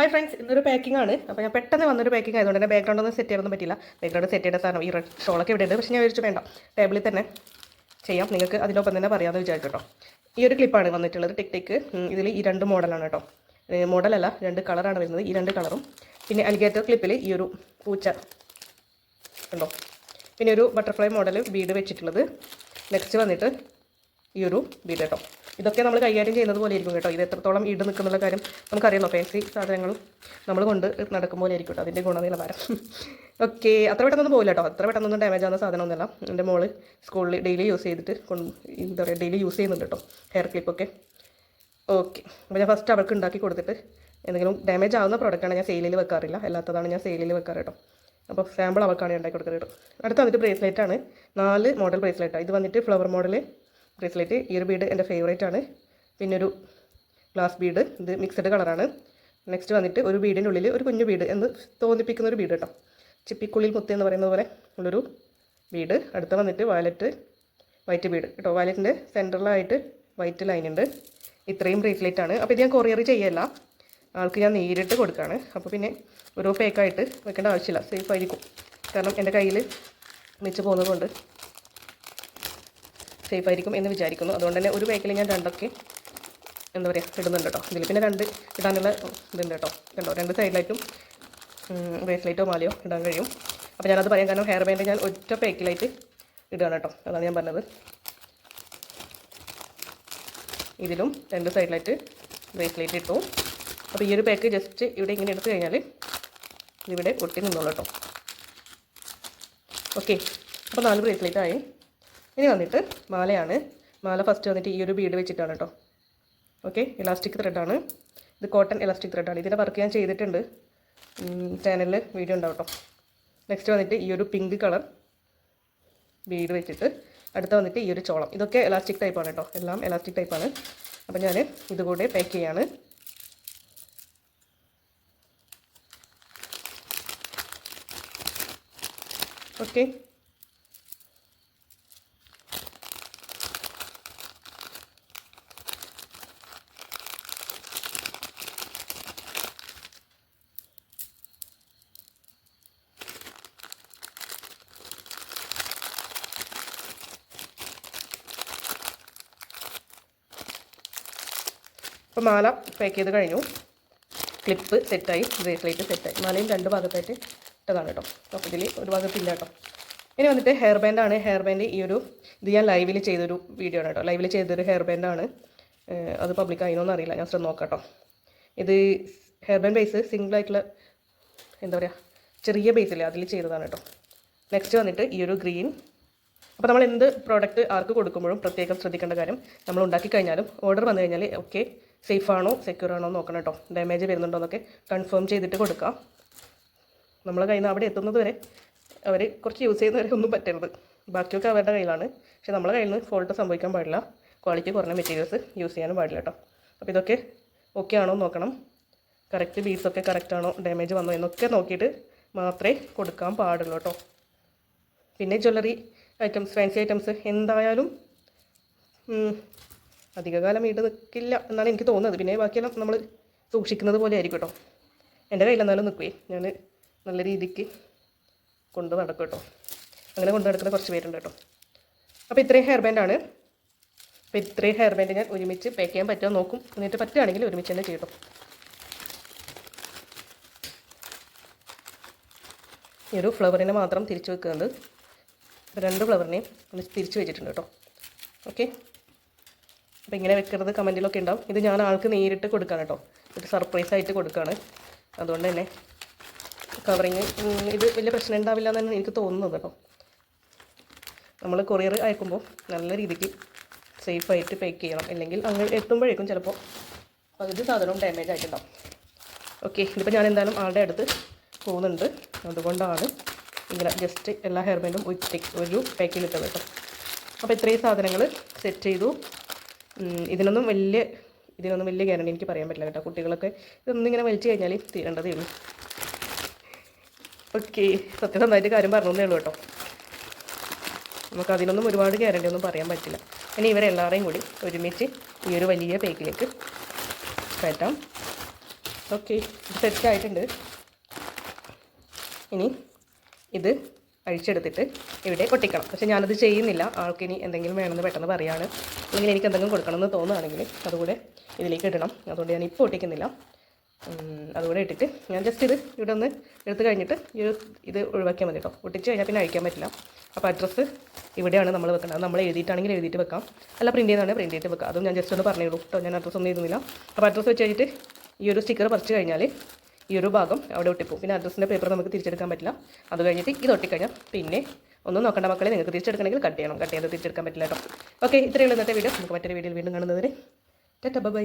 Hi friends ഇന്നൊരു packing ആണ്. അപ്പോൾ ഞാൻ പെട്ടെന്ന് വന്നൊരു പാക്കിംഗ് ആയതുകൊണ്ട് തന്നെ ബാക്ക്ഗ്രൗണ്ട് ഒന്നും സെറ്റ് ചെയ്യാനൊന്നും പറ്റില്ല ബാക്ക്ഗ്രൗണ്ട് സെറ്റ് ചെയ്യേണ്ട സാധനം ഈ റെഡ് ഷോളൊക്കെ ഇവിടെ ഉണ്ട്. പക്ഷേ ഞാൻ വിളിച്ചു വേണ്ട. ടേബിളിൽ തന്നെ ചെയ്യാം. നിങ്ങൾക്ക് അതിനൊപ്പം തന്നെ പറയാമെന്ന് വിചാരിച്ചു കേട്ടോ. ഈ ഒരു ക്ലിപ്പാണ് വന്നിട്ടുള്ളത്. ടിക് ടിക്ക് ഇതിൽ ഈ രണ്ട് മോഡലാണ് കേട്ടോ. മോഡലല്ല രണ്ട് കളറാണ് വരുന്നത്. ഈ രണ്ട് കളറും പിന്നെ അലിഗേറ്റർ ക്ലിപ്പിൽ ഈ ഒരു പൂച്ച ഉണ്ടോ? പിന്നെ ഒരു ബട്ടർഫ്ലൈ മോഡൽ വീട് വെച്ചിട്ടുള്ളത്. നെക്സ്റ്റ് വന്നിട്ട് ഈ ഒരു ബീഡ് കേട്ടോ. ഇതൊക്കെ നമ്മൾ കൈകാര്യം ചെയ്യുന്നത് പോലെ ആയിരിക്കും കേട്ടോ. ഇത് എത്രത്തോളം ഈട് നിൽക്കുന്നുള്ള കാര്യം നമുക്കറിയാമല്ലോ ഫാൻസി സാധനങ്ങളും നമ്മൾ കൊണ്ട് നടക്കും പോലെ ആയിരിക്കും കേട്ടോ. അതിന്റെ ഗുണനിലവാരം. ഓക്കെ അത്ര പെട്ടെന്നൊന്നും പോകില്ല കേട്ടോ. അത്ര പെട്ടെന്നൊന്നും ഡാമേജ് ആവുന്ന സാധനമൊന്നുമല്ല. എന്റെ മോൾ സ്കൂളിൽ ഡെയിലി യൂസ് ചെയ്തിട്ട് കൊണ്ട് എന്താ പറയുക ഡെയിലി യൂസ് ചെയ്യുന്നുണ്ട് കേട്ടോ. ഹെയർ ക്ലിപ്പൊക്കെ ഓക്കെ അപ്പോൾ ഞാൻ ഫസ്റ്റ് അവൾക്ക് ഉണ്ടാക്കി കൊടുത്തിട്ട് എന്തെങ്കിലും ഡാമേജ് ആവുന്ന പ്രോഡക്റ്റാണ് ഞാൻ സെയിലിൽ വെക്കാറില്ല. അല്ലാത്തതാണ് ഞാൻ സെയിലിൽ വെക്കാറ് കേട്ടോ. അപ്പോൾ സാമ്പിൾ അവൾക്കാണ് ഉണ്ടാക്കി കൊടുക്കുന്നത് കേട്ടോ. അടുത്ത വന്നിട്ട് ബ്രേസ്ലെറ്റ് ആണ്. നാല് മോഡൽ ബ്രേസ്ലെറ്റാണ് ഇത് വന്നിട്ട് ഫ്ലവർ മോഡൽ ബ്രേസ്ലെറ്റ് ഒരു ബീഡ് എന്റെ ഫേവറേറ്റ് ആണ്. പിന്നെ ഒരു ഗ്ലാസ് ബീഡ് ഇത് മിക്സഡ് കളറാണ് നെക്സ്റ്റ് വന്നിട്ട് ഒരു ബീഡിന്റെ ഉള്ളിൽ ഒരു കുഞ്ഞു ബീഡ് എന്ന് തോന്നിപ്പിക്കുന്ന ഒരു ബീഡ് കേട്ടോ ചിപ്പിക്കുള്ളിൽ മുത്ത് എന്ന് പറയുന്നത് പോലെ ഉള്ളൊരു ബീഡ് അടുത്ത വന്നിട്ട് വയലറ്റ് വൈറ്റ് ബീഡ് കേട്ടോ വയലറ്റിന്റെ സെന്ററിലായിട്ട് വൈറ്റ് ലൈൻ ഉണ്ട്. ഇത്രയും ബ്രേസ്ലെറ്റ് ആണ്. അപ്പോൾ ഇത് ഞാൻ കൊറിയർ ചെയ്യല്ല. ആൾക്ക് ഞാൻ നേരിട്ട് കൊടുക്കുകയാണ് അപ്പോൾ പിന്നെ ഓരോ പേക്കായിട്ട് വെക്കേണ്ട ആവശ്യമില്ല. സേഫ് ആയിരിക്കും. കാരണം എന്റെ കയ്യിൽ വെച്ച് പോകുന്നതുകൊണ്ട് സേഫ് ആയിരിക്കും എന്ന് വിചാരിക്കുന്നു. അതുകൊണ്ട് തന്നെ ഒരു പാക്കിൽ ഞാൻ രണ്ടൊക്കെ എന്താ പറയുക ഇടുന്നുണ്ട് കേട്ടോ. ഇതിൽ പിന്നെ രണ്ട് ഇടാനുള്ള ഇതുണ്ട് കേട്ടോ. കണ്ടോ രണ്ട് സൈഡിലായിട്ടും ബ്രേസ്ലൈറ്റോ മാലയോ ഇടാൻ കഴിയും. അപ്പോൾ ഞാനത് പറയാൻ കാരണം ഹെയർ ബാൻഡ് ഞാൻ ഒറ്റ പാക്കിലായിട്ട് ഇടുകയാണ് കേട്ടോ. അതാണ് ഞാൻ പറഞ്ഞത്. ഇതിലും രണ്ട് സൈഡിലായിട്ട് ബ്രേസ്ലൈറ്റ് ഇട്ടു. അപ്പോൾ ഈ ഒരു പാക്ക് ജസ്റ്റ് ഇവിടെ ഇങ്ങനെ എടുത്തു കഴിഞ്ഞാൽ ഇതിവിടെ ഒട്ടി നിന്നോളൂ കേട്ടോ. ഓക്കെ അപ്പോൾ നാല് ബ്രേസ്ലൈറ്റ് ആയി. ഇനി വന്നിട്ട് മാലയാണ്. മാല ഫസ്റ്റ് വന്നിട്ട് ഈ ഒരു ബീഡ് വെച്ചിട്ടാണ് കേട്ടോ ഓക്കെ ഇലാസ്റ്റിക് ത്രെഡാണ് ഇത് കോട്ടൺ ഇലാസ്റ്റിക് ത്രെഡാണ് ഇതിന്റെ വർക്ക് ഞാൻ ചെയ്തിട്ടുണ്ട്. ചാനലിൽ വീഡിയോ ഉണ്ടാവും നെക്സ്റ്റ് വന്നിട്ട് ഈ ഒരു പിങ്ക് കളർ ബീഡ് വെച്ചിട്ട് അടുത്ത വന്നിട്ട് ഈ ഒരു ചോളം. ഇതൊക്കെ എലാസ്റ്റിക് ടൈപ്പാണ് കേട്ടോ എല്ലാം എലാസ്റ്റിക് ടൈപ്പാണ് അപ്പം ഞാൻ ഇതുകൂടെ പാക്ക് ചെയ്യാണ്. ഓക്കെ അപ്പോൾ മാല പാക്ക് ചെയ്ത് കഴിഞ്ഞു. ക്ലിപ്പ് സെറ്റായി ബ്രേസ്ലെറ്റ് സെറ്റായി മാലയും രണ്ട് ഭാഗത്തായിട്ട് ഇട്ടതാണ് കേട്ടോ. അപ്പോൾ ഇതിൽ ഒരു ഭാഗത്തില്ല കേട്ടോ. ഇനി വന്നിട്ട് ഹെയർ ബാൻഡാണ് ഹെയർ ബാൻഡ് ഈ ഒരു ഇത് ഞാൻ ലൈവിൽ ചെയ്തൊരു വീഡിയോ ആണ് കേട്ടോ. ലൈവിൽ ചെയ്തൊരു ഹെയർ ബാൻഡാണ് അത് പബ്ലിക് ആയിനോന്ന് അറിയില്ല ഞാൻ ശ്രദ്ധ നോക്കാം കേട്ടോ. ഇത് ഹെയർ ബാൻഡ് ബേസ് സിംഗിൾ ആയിട്ടുള്ള എന്താ പറയുക ചെറിയ ബേസില്ലേ അതിൽ ചെയ്തതാണ് കേട്ടോ. നെക്സ്റ്റ് വന്നിട്ട് ഈ ഒരു ഗ്രീൻ അപ്പോൾ നമ്മൾ എന്ത് പ്രോഡക്റ്റ് ആർക്ക് കൊടുക്കുമ്പോഴും പ്രത്യേകം ശ്രദ്ധിക്കേണ്ട കാര്യം നമ്മൾ ഉണ്ടാക്കി കഴിഞ്ഞാലും ഓർഡർ വന്നു കഴിഞ്ഞാൽ ഓക്കെ സേഫ് ആണോ സെക്യൂർ ആണോ നോക്കണം കേട്ടോ ഡാമേജ് വരുന്നുണ്ടോ എന്നൊക്കെ കൺഫേം ചെയ്തിട്ട് കൊടുക്കാം. നമ്മൾ കയ്യിൽ നിന്ന് അവിടെ എത്തുന്നത് വരെ അവർ കുറച്ച് യൂസ് ചെയ്യുന്നവരെ ഒന്നും പറ്റരുത്. ബാക്കിയൊക്കെ അവരുടെ കയ്യിലാണ്. പക്ഷെ നമ്മളെ കയ്യിൽ നിന്ന് ഫോൾട്ട് സംഭവിക്കാൻ പാടില്ല. ക്വാളിറ്റി കുറഞ്ഞ മെറ്റീരിയൽസ് യൂസ് ചെയ്യാനും പാടില്ല കേട്ടോ അപ്പോൾ ഇതൊക്കെ ഓക്കെ ആണോ നോക്കണം. കറക്റ്റ് ബീഡ്സൊക്കെ കറക്റ്റ് ആണോ ഡാമേജ് വന്നോ എന്നൊക്കെ നോക്കിയിട്ട് മാത്രമേ കൊടുക്കാൻ പാടുള്ളൂ കേട്ടോ പിന്നെ ജ്വല്ലറി ഐറ്റംസ് ഫാൻസി ഐറ്റംസ് എന്തായാലും അധികകാലം വീട് നിൽക്കില്ല എന്നാണ് എനിക്ക് തോന്നുന്നത്. പിന്നെ ബാക്കിയെല്ലാം നമ്മൾ സൂക്ഷിക്കുന്നത് പോലെ ആയിരിക്കും കേട്ടോ. എന്റെ കയ്യിൽ എന്നാലും നിൽക്കുവേ. ഞാൻ നല്ല രീതിക്ക് കൊണ്ട് നടക്കും കേട്ടോ. അങ്ങനെ കൊണ്ട് നടക്കുന്ന കുറച്ച് പേരുണ്ട് കേട്ടോ. അപ്പോൾ ഇത്രയും ഹെയർ ബാൻഡാണ് അപ്പോൾ ഇത്രയും ഹെയർ ബാൻഡ് ഞാൻ ഒരുമിച്ച് പാക്ക് ചെയ്യാൻ പറ്റുമോ നോക്കും. എന്നിട്ട് പറ്റുകയാണെങ്കിൽ ഒരുമിച്ച് തന്നെ ചെയ്യട്ടോ ഈ ഒരു ഫ്ലവറിനെ മാത്രം തിരിച്ചു വെക്കുന്നുണ്ട് രണ്ട് ഫ്ലവറിനെയും തിരിച്ചു വെച്ചിട്ടുണ്ട് കേട്ടോ. ഓക്കെ അപ്പോൾ ഇങ്ങനെ വെക്കരുത് കമന്റിലൊക്കെ ഉണ്ടാവും. ഇത് ഞാൻ ആൾക്ക് നേരിട്ട് കൊടുക്കാണ് കേട്ടോ. ഒരു സർപ്രൈസ് ആയിട്ട് കൊടുക്കുകയാണ് അതുകൊണ്ട് തന്നെ കവറിങ് ഇത് വലിയ പ്രശ്നം ഉണ്ടാവില്ല എന്നാണ് എനിക്ക് തോന്നുന്നത് കേട്ടോ. നമ്മൾ കൊറിയർ അയക്കുമ്പോൾ നല്ല രീതിക്ക് സേഫായിട്ട് പാക്ക് ചെയ്യണം. അല്ലെങ്കിൽ അങ്ങ് എത്തുമ്പോഴേക്കും ചിലപ്പോൾ പകുതി സാധനവും ഡാമേജ് ആയിട്ടുണ്ടാവും. ഓക്കെ ഇതിപ്പോൾ ഞാൻ എന്തായാലും ആളുടെ അടുത്ത് പോകുന്നുണ്ട്. അതുകൊണ്ടാണ് ഇങ്ങനെ ജസ്റ്റ് എല്ലാ ഹെയർ ബാൻഡും ഒറ്റ ഒരു പാക്കിൽ ഇട്ടത് കേട്ടോ. അപ്പോൾ ഇത്രയും സാധനങ്ങൾ സെറ്റ് ചെയ്തു. ഇതിനൊന്നും വലിയ ഇതിനൊന്നും വലിയ ഗ്യാരണ്ടി എനിക്ക് പറയാൻ പറ്റില്ല കേട്ടോ. കുട്ടികളൊക്കെ ഇതൊന്നും ഇങ്ങനെ വലിച്ചു കഴിഞ്ഞാൽ തീരേണ്ടതേ ഉള്ളൂ. ഓക്കെ സത്യം നന്നായിട്ട് കാര്യം പറഞ്ഞതേ ഉള്ളൂ കേട്ടോ. നമുക്ക് അതിനൊന്നും ഒരുപാട് ഗ്യാരണ്ടി ഒന്നും പറയാൻ പറ്റില്ല. ഇനി ഇവരെല്ലാവരെയും കൂടി ഒരുമിച്ച് ഈ ഒരു വലിയ പേക്കിലേക്ക് കയറ്റാം. ഓക്കെ സെറ്റ് ആയിട്ടുണ്ട്. ഇനി ഇത് അഴിച്ചെടുത്തിട്ട് ഇവിടെ ഒട്ടിക്കണം. പക്ഷേ ഞാനത് ചെയ്യുന്നില്ല. ആൾക്കിനി എന്തെങ്കിലും വേണമെന്ന് പെട്ടെന്ന് പറയാണ്. അല്ലെങ്കിൽ എനിക്ക് എന്തെങ്കിലും കൊടുക്കണമെന്ന് തോന്നുകയാണെങ്കിൽ അതുകൂടെ ഇതിലേക്ക് ഇടണം. അതുകൊണ്ട് ഞാൻ ഇപ്പോൾ ഒട്ടിക്കുന്നില്ല. അതുകൂടെ ഇട്ടിട്ട് ഞാൻ ജസ്റ്റ് ഇത് ഇവിടെ ഒന്ന് എടുത്ത് കഴിഞ്ഞിട്ട് ഈ ഇത് ഒഴിവാക്കിയാൽ മതി കേട്ടോ. ഒട്ടിച്ച് കഴിഞ്ഞാൽ പിന്നെ അഴിക്കാൻ പറ്റില്ല. അപ്പോൾ അഡ്രസ്സ് ഇവിടെയാണ് നമ്മൾ വെക്കേണ്ടത്. അത് നമ്മൾ എഴുതിയിട്ടാണെങ്കിൽ എഴുതിയിട്ട് വെക്കാം. അല്ല പ്രിന്റ് ചെയ്യുന്നതാണ് പ്രിന്റ് ചെയ്തിട്ട് വെക്കാം. അതും ഞാൻ ജസ്റ്റ് ഒന്ന് പറഞ്ഞുള്ളൂ കേട്ടോ. ഞാൻ അഡ്രസ്സ് ഒന്നും എഴുതുന്നില്ല. അപ്പോൾ അഡ്രസ്സ് വെച്ച് കഴിഞ്ഞിട്ട് ഈ ഒരു സ്റ്റിക്കർ പറിച്ച് കഴിഞ്ഞാൽ ഈ ഒരു ഭാഗം അവിടെ ഒട്ടിപ്പോവും പിന്നെ അഡ്രസ്സിന്റെ പേപ്പർ നമുക്ക് തിരിച്ചെടുക്കാൻ പറ്റില്ല. അത് കഴിഞ്ഞിട്ട് ഇത് ഒട്ടിക്കഴിഞ്ഞാൽ പിന്നെ ഒന്ന് നോക്കേണ്ട മക്കളെ നിങ്ങൾക്ക് തിരിച്ചെടുക്കണമെങ്കിൽ കട്ട് ചെയ്യണം. കട്ട് ചെയ്ത് തിരിച്ചെടുക്കാൻ പറ്റില്ല കേട്ടോ. ഓക്കെ ഇത്രയുള്ള ഇന്നത്തെ വീഡിയോ നമുക്ക് മറ്റൊരു വീഡിയോയിൽ വീണ്ടും കാണുന്നവരെ ടെറ്റ ബൈ